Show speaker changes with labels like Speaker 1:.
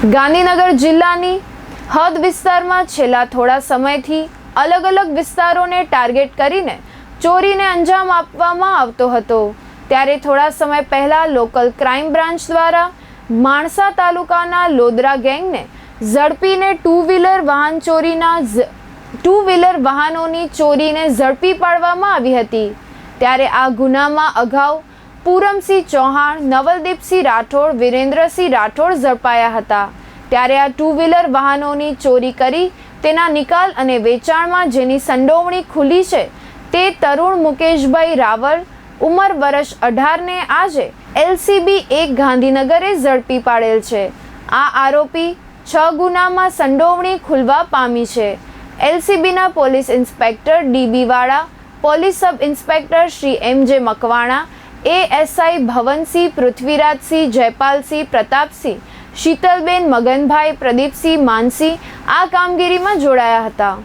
Speaker 1: ગાંધીનગર જિલ્લાની હદ વિસ્તારમાં છેલ્લા થોડા સમયથી અલગ અલગ વિસ્તારોને ટાર્ગેટ કરીને ચોરીને અંજામ આપવામાં આવતો હતો. ત્યારે થોડા સમય પહેલા લોકલ ક્રાઇમ બ્રાન્ચ દ્વારા માણસા તાલુકાના લોદરા ગેંગને ઝડપીને ટુ વ્હીલર વાહન ચોરીના ટુ વ્હીલર વાહનોની ચોરીને ઝડપી પાડવામાં આવી હતી. ત્યારે આ ગુનામાં અગાઉ પૂરમસિંહ ચૌહાણ, નવલદીપસિંહ રાઠોડ, વિરેન્દ્રસિંહ રાઠોડ ઝડપાયા હતા. ત્યારે આ ટુ વ્હીલર વાહનોની ચોરી કરી, તેના નિકાલ અને વેચાણમાં જેની સંડોવણી ખુલી છે, તે તરુણ મુકેશભાઈ રાવલ, ઉંમર વર્ષ અઢારને આજે એલસીબી એક ગાંધીનગરે ઝડપી પાડેલ છે. આ આરોપી છ ગુનામાં સંડોવણી ખુલવા પામી છે. એલસીબીના police inspector D B, police sub inspector Shri M J Makwana ASI Bhavansinh Prithvirajsinh Jaypalsinh Pratapsinh Shitalben Maganbhai Pradeepsinh Mansinh આ કામગીરીમાં જોડાયા હતા.